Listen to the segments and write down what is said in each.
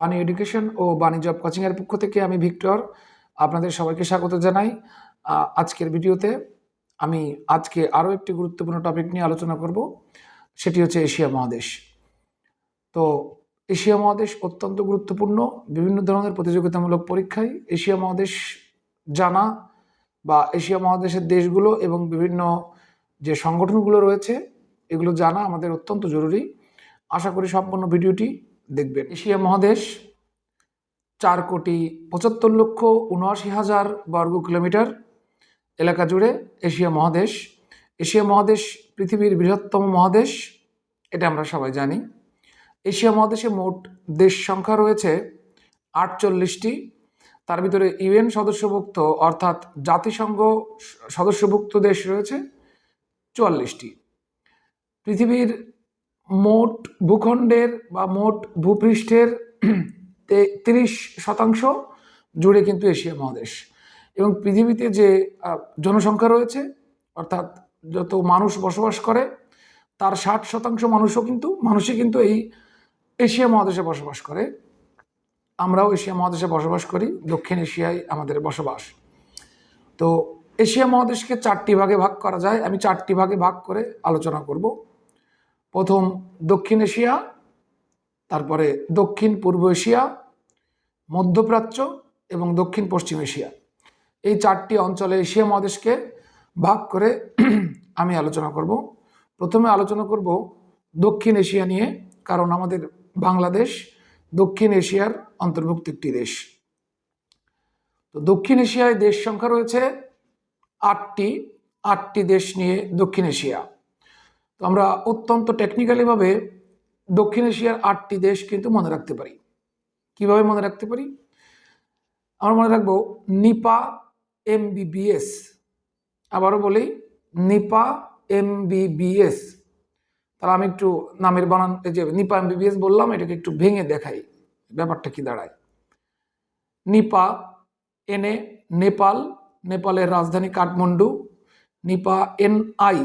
বাণী এডুকেশন ও বাণী জব কোচিংয়ের পক্ষ থেকে আমি ভিক্টর আপনাদের সবাইকে স্বাগত জানাই। আজকের ভিডিওতে আমি আজকে আরও একটি গুরুত্বপূর্ণ টপিক নিয়ে আলোচনা করব, সেটি হচ্ছে এশিয়া মহাদেশ। তো এশিয়া মহাদেশ অত্যন্ত গুরুত্বপূর্ণ, বিভিন্ন ধরনের প্রতিযোগিতামূলক পরীক্ষায় এশিয়া মহাদেশ জানা বা এশিয়া মহাদেশের দেশগুলো এবং বিভিন্ন যে সংগঠনগুলো রয়েছে, এগুলো জানা আমাদের অত্যন্ত জরুরি। আশা করি সম্পূর্ণ ভিডিওটি দেখবেন। এশিয়া মহাদেশ, চার কোটি পঁচাত্তর লক্ষ উনআশি হাজার বর্গ কিলোমিটার এলাকা জুড়ে এশিয়া মহাদেশ। এশিয়া মহাদেশ পৃথিবীর বৃহত্তম মহাদেশ, এটা আমরা সবাই জানি। এশিয়া মহাদেশে মোট দেশ সংখ্যা রয়েছে আটচল্লিশটি। তার ভিতরে ইউএন সদস্যভুক্ত, অর্থাৎ জাতিসংঘ সদস্যভুক্ত দেশ রয়েছে চুয়াল্লিশটি। পৃথিবীর মোট ভূখণ্ডের বা মোট ভূপৃষ্ঠের তিরিশ শতাংশ জুড়ে কিন্তু এশিয়া মহাদেশ। এবং পৃথিবীতে যে জনসংখ্যা রয়েছে, অর্থাৎ যত মানুষ বসবাস করে, তার ষাট শতাংশ মানুষও কিন্তু, মানুষই কিন্তু এই এশিয়া মহাদেশে বসবাস করে। আমরাও এশিয়া মহাদেশে বসবাস করি, দক্ষিণ এশিয়ায় আমাদের বসবাস। তো এশিয়া মহাদেশকে চারটি ভাগে ভাগ করা যায়। আমি চারটি ভাগে ভাগ করে আলোচনা করব। প্রথম দক্ষিণ এশিয়া, তারপরে দক্ষিণ পূর্ব এশিয়া, মধ্যপ্রাচ্য এবং দক্ষিণ পশ্চিম এশিয়া। এই চারটি অঞ্চলে এশিয়া মহাদেশকে ভাগ করে আমি আলোচনা করব। প্রথমে আলোচনা করব দক্ষিণ এশিয়া নিয়ে, কারণ আমাদের বাংলাদেশ দক্ষিণ এশিয়ার অন্তর্ভুক্ত একটি দেশ। তো দক্ষিণ এশিয়ায় দেশ সংখ্যা রয়েছে আটটি। আটটি দেশ নিয়ে দক্ষিণ এশিয়া। তো আমরা অত্যন্ত টেকনিক্যালিভাবে দক্ষিণ এশিয়ার আটটি দেশ কিন্তু মনে রাখতে পারি। কীভাবে মনে রাখতে পারি? আমরা মনে রাখব নিপা এমবিবিএস। আবারও বলি, নিপা এমবিবিএস। তাহলে আমি একটু নামের বানান যে নিপা এমবিবিএস বললাম, এটাকে একটু ভেঙে দেখাই, ব্যাপারটা কি দাঁড়ায়। নিপা, এনে নেপাল, নেপালের রাজধানী কাঠমান্ডু, নিপা এন আই।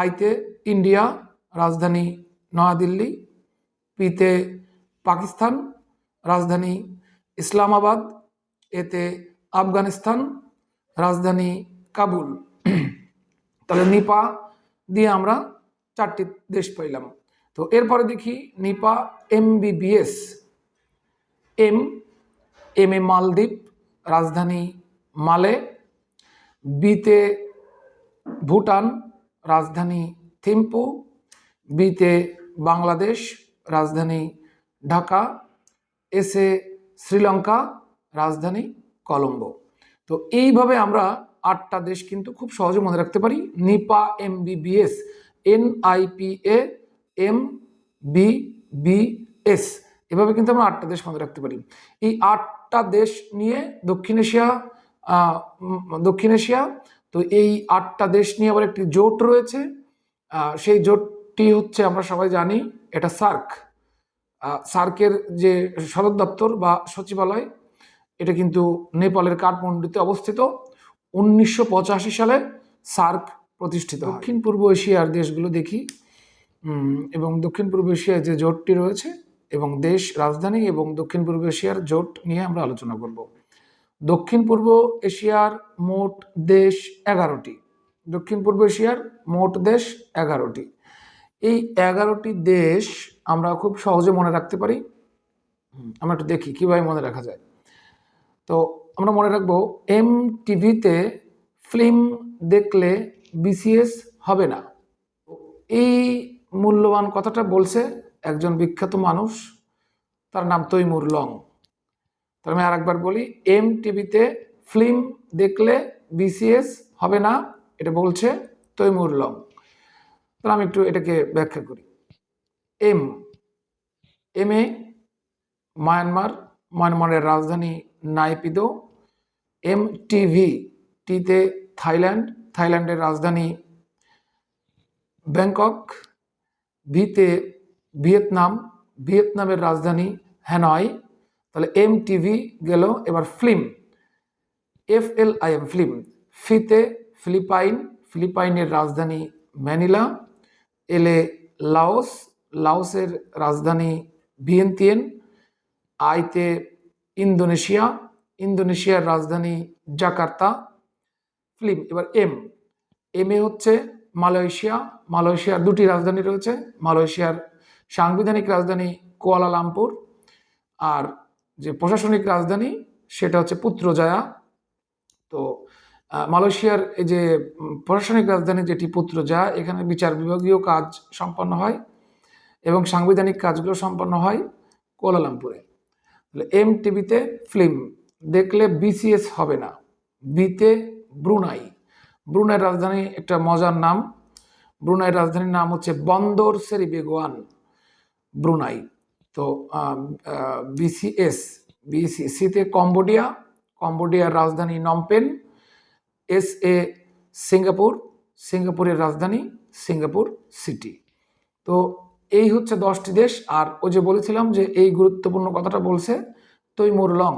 আইতে ইন্ডিয়া, রাজধানী নয়াদিল্লি, পিতে পাকিস্তান, রাজধানী ইসলামাবাদ, এতে আফগানিস্তান, রাজধানী কাবুল। তাহলে নিপা দিয়ে আমরা চারটি দেশ পাইলাম। তো এরপরে দেখি Nipa MBBS. M M A Maldwip, রাজধানী মালে। বিতে ভুটান রাজধানী থিম্পু বিতে বাংলাদেশ, রাজধানী ঢাকা এসে শ্রীলঙ্কা, রাজধানী কলম্বো। তো এইভাবে আমরা আটটা দেশ কিন্তু খুব সহজে মনে রাখতে পারি। Nipa M BBS N IPA M B B S এভাবে কিন্তু আমরা আটটা দেশ মনে রাখতে পারি। এই আটটা দেশ নিয়ে দক্ষিণ এশিয়া দক্ষিণ এশিয়া তো এই আটটা দেশ নিয়ে আবার একটি জোট রয়েছে। সেই জোটটি হচ্ছে আমরা সবাই জানি, এটা সার্ক। সার্কের যে সদর দপ্তর বা সচিবালয়, এটা কিন্তু নেপালের কাঠমান্ডুতে অবস্থিত। উনিশশো পঁচাশি সালে সার্ক প্রতিষ্ঠিত দক্ষিণ পূর্ব এশিয়ার দেশগুলো দেখি। এবং দক্ষিণ পূর্ব এশিয়ায় যে জোটটি রয়েছে এবং দেশ রাজধানী এবং দক্ষিণ পূর্ব এশিয়ার জোট নিয়ে আমরা আলোচনা করব। দক্ষিণ পূর্ব এশিয়ার মোট দেশ এগারোটি। দক্ষিণ পূর্ব এশিয়ার মোট দেশ এগারোটি। এই এগারোটি দেশ আমরা খুব সহজে মনে রাখতে পারি। আমরা একটু দেখি কীভাবে মনে রাখা যায়। তো আমরা মনে রাখব এম টিভিতে ফিল্ম দেখলে বিসিএস হবে না। এই মূল্যবান কথাটা বলছে একজন বিখ্যাত মানুষ, তার নাম তৈমুর লং। তাহলে আমি আরেকবার বলি এম টিভিতে ফিল্ম দেখলে বিসিএস হবে না, এটা বলছে তৈমুর লং। তাহলে আমি একটু এটাকে ব্যাখ্যা করি। এম এম এ মায়ানমার, মায়ানমারের রাজধানী নাইপিদো। এম টিভি টিতে থাইল্যান্ড, থাইল্যান্ডের রাজধানী ব্যাংকক। ভিতে ভিয়েতনাম, ভিয়েতনামের রাজধানী হ্যানয়। তাহলে এম টিভি গেল, এবার film F L I M film ফিতে ফিলিপাইন, ফিলিপাইনের রাজধানী ম্যানিলা, এলে লাওস, লাওসের রাজধানী ভিয়েন্তিয়েন, আইতে ইন্দোনেশিয়া, ইন্দোনেশিয়ার রাজধানী জাকার্তা ফিল্ম এবার এম এম এ হচ্ছে মালয়েশিয়া, মালয়েশিয়ার দুটি রাজধানী রয়েছে, মালয়েশিয়ার সাংবিধানিক রাজধানী কুয়ালালামপুর আর যে প্রশাসনিক রাজধানী, সেটা হচ্ছে পুত্রজায়া। তো মালয়েশিয়ার এই যে প্রশাসনিক রাজধানী যেটি পুত্রজায়া, এখানে বিচার বিভাগীয় কাজ সম্পন্ন হয় এবং সাংবিধানিক কাজগুলো সম্পন্ন হয় কুয়ালালামপুরে তাহলে এম টিভিতে ফিল্ম দেখলে বিসিএস হবে না। বিতে ব্রুনাই। ব্রুনাই রাজধানী একটা মজার নাম। ব্রুনাই রাজধানীর নাম হচ্ছে বন্দর সেরি বেগোয়ান ব্রুনাই। তো বিসিএস বিসিসিতে কম্বোডিয়া, কম্বোডিয়ার রাজধানী নমপেন এস এ সিঙ্গাপুর, সিঙ্গাপুরের রাজধানী সিঙ্গাপুর সিটি। তো, এই হচ্ছে দশটি দেশ, আর ও যে বলেছিলাম যে এই গুরুত্বপূর্ণ কথাটা বলছে তৈমুর লং।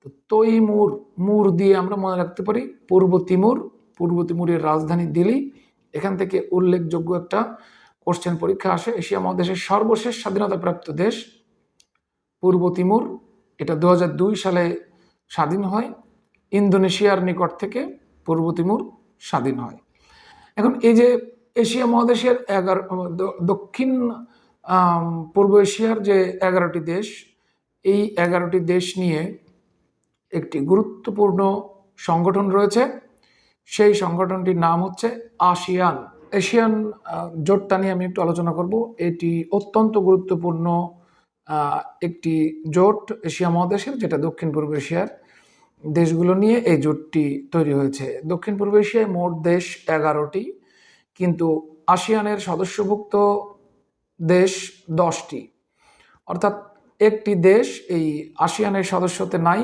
তো, তৈমুর, মুর দিয়ে আমরা মনে রাখতে পারি পূর্ব তিমুর, পূর্ব তিমুরের রাজধানী দিল্লি। এখান থেকে উল্লেখযোগ্য একটা কোশ্চেন পরীক্ষা আসে, এশিয়া মহাদেশের সর্বশেষ স্বাধীনতাপ্রাপ্ত দেশ, পূর্ব তিমুর। এটা দু হাজার দুই সালে স্বাধীন হয়, ইন্দোনেশিয়ার নিকট থেকে পূর্ব তিমুর স্বাধীন হয়। এখন এই যে এশিয়া মহাদেশের এগারো দক্ষিণ পূর্ব এশিয়ার যে এগারোটি দেশ, এই এগারোটি দেশ নিয়ে একটি গুরুত্বপূর্ণ সংগঠন রয়েছে। সেই সংগঠনটির নাম হচ্ছে আসিয়ান এশিয়ান জোটটা নিয়ে আমি একটু আলোচনা করব। এটি অত্যন্ত গুরুত্বপূর্ণ একটি জোট এশিয়া মহাদেশের, যেটা দক্ষিণ পূর্ব এশিয়ার দেশগুলো নিয়ে এই জোটটি তৈরি হয়েছে। দক্ষিণ পূর্ব এশিয়ায় মোট দেশ এগারোটি, কিন্তু আসিয়ানের সদস্যভুক্ত দেশ দশটি। অর্থাৎ একটি দেশ এই আসিয়ানের সদস্যতে নাই,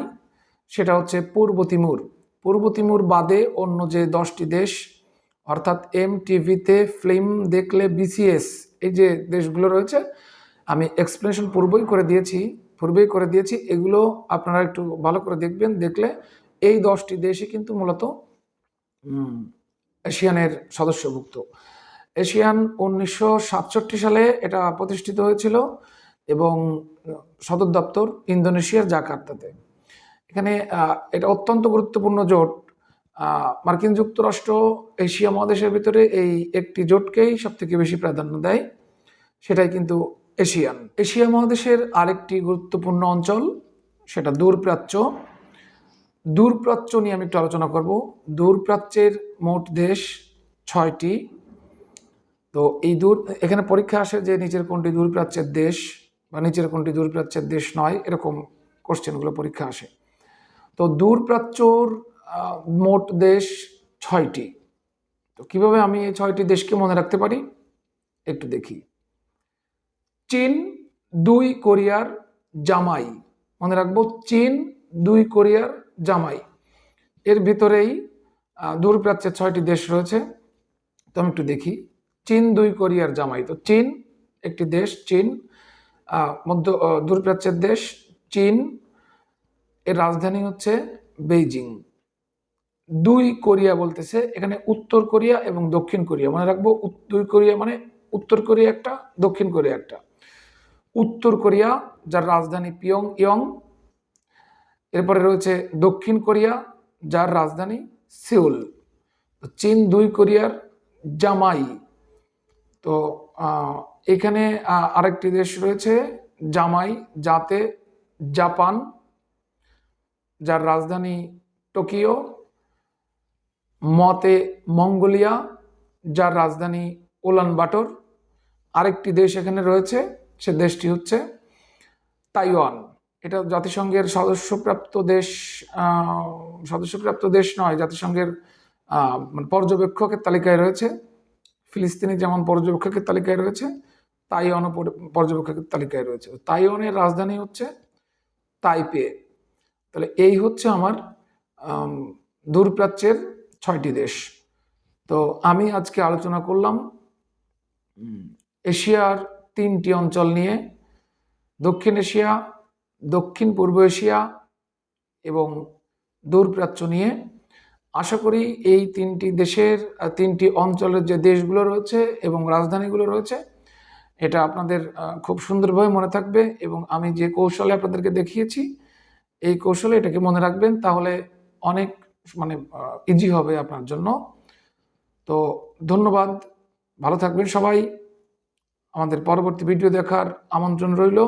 সেটা হচ্ছে পূর্ব তিমুর। পূর্ব তিমুর বাদে অন্য যে দশটি দেশ অর্থাৎ এম টিভিতে ফিল্ম দেখলে বিসিএস এই যে দেশগুলো রয়েছে, আমি এক্সপ্লেনেশন পূর্বই করে দিয়েছি, পূর্বেই করে দিয়েছি, এগুলো আপনারা একটু ভালো করে দেখবেন, দেখলে এই দশটি দেশই কিন্তু মূলত এশিয়ানের সদস্যভুক্ত এশিয়ান উনিশশো সাতষট্টি সালে এটা প্রতিষ্ঠিত হয়েছিল এবং সদর দপ্তর ইন্দোনেশিয়ার জাকার্তাতে। এখানে এটা অত্যন্ত গুরুত্বপূর্ণ জোট মার্কিন যুক্তরাষ্ট্র, এশিয়া মহাদেশের ভিতরে এই একটি জোটকেই সব থেকে বেশি প্রাধান্য দেয়, সেটাই কিন্তু এশিয়ান। এশিয়া মহাদেশের আরেকটি গুরুত্বপূর্ণ অঞ্চল, সেটা দূরপ্রাচ্য। দূরপ্রাচ্য নিয়ে আমি একটু আলোচনা করব। দূরপ্রাচ্যের মোট দেশ ছয়টি। তো এই দূর, এখানে পরীক্ষা আসে যে নিচের কোনটি দূরপ্রাচ্যের দেশ বা নিচের কোনটি দূরপ্রাচ্যের দেশ নয়, এরকম কোশ্চেনগুলো পরীক্ষা আসে। তো দূরপ্রাচ্যর মোট দেশ ছয়টি। তো কীভাবে আমি এই ছয়টি দেশকে মনে রাখতে পারি? একটু দেখি। চীন, দুই কোরিয়ার, জামাই। মনে রাখব, চীন, দুই কোরিয়ার, জামাই। এর ভিতরেই দূরপ্রাচ্যের ছয়টি দেশ রয়েছে। তো আমি একটু দেখি। চীন, দুই কোরিয়ার, জামাই। তো চীন একটি দেশ, চীন মধ্য দূরপ্রাচ্যের দেশ। চীন, এর রাজধানী হচ্ছে বেইজিং। দুই কোরিয়া বলতেছে, এখানে উত্তর কোরিয়া এবং দক্ষিণ কোরিয়া। মনে রাখব দুই কোরিয়া মানে উত্তর কোরিয়া একটা, দক্ষিণ কোরিয়া একটা। উত্তর কোরিয়া, যার রাজধানী পিয়ং ইয়ং এরপরে রয়েছে দক্ষিণ কোরিয়া, যার রাজধানী সিউল। চীন দুই কোরিয়ার জামাই। তো এখানে আরেকটি দেশ রয়েছে, জামাই, যাতে জাপান, যার রাজধানী টোকিও মতে মঙ্গোলিয়া, যার রাজধানী উলান বাটর আরেকটি দেশ এখানে রয়েছে, সে দেশটি হচ্ছে তাইওয়ান। এটা জাতিসংঘের সদস্যপ্রাপ্ত দেশ সদস্যপ্রাপ্ত দেশ নয়, জাতিসংঘের মানে পর্যবেক্ষকের তালিকায় রয়েছে। ফিলিস্তিনি যেমন পর্যবেক্ষকের তালিকায় রয়েছে, তাইওয়ানও পর- পর্যবেক্ষকের তালিকায় রয়েছে। তাইওয়ানের রাজধানী হচ্ছে তাইপে। তাহলে এই হচ্ছে আমার দূরপ্রাচ্যের ছয়টি দেশ। তো আমি আজকে আলোচনা করলাম এশিয়ার তিনটি অঞ্চল নিয়ে, দক্ষিণ এশিয়া, দক্ষিণ পূর্ব এশিয়া এবং দূরপ্রাচ্য নিয়ে। আশা করি এই তিনটি দেশের, তিনটি অঞ্চলের যে দেশগুলো রয়েছে এবং রাজধানীগুলো রয়েছে, এটা আপনাদের খুব সুন্দরভাবে মনে থাকবে এবং আমি যে কৌশলে আপনাদেরকে দেখিয়েছি, এই কৌশলে এটাকে মনে রাখবেন। তাহলে অনেক মানে ইজি হবে আপনার জন্য। তো ধন্যবাদ, ভালো থাকবেন সবাই। আমাদের পরবর্তী ভিডিও দেখার আমন্ত্রণ রইল।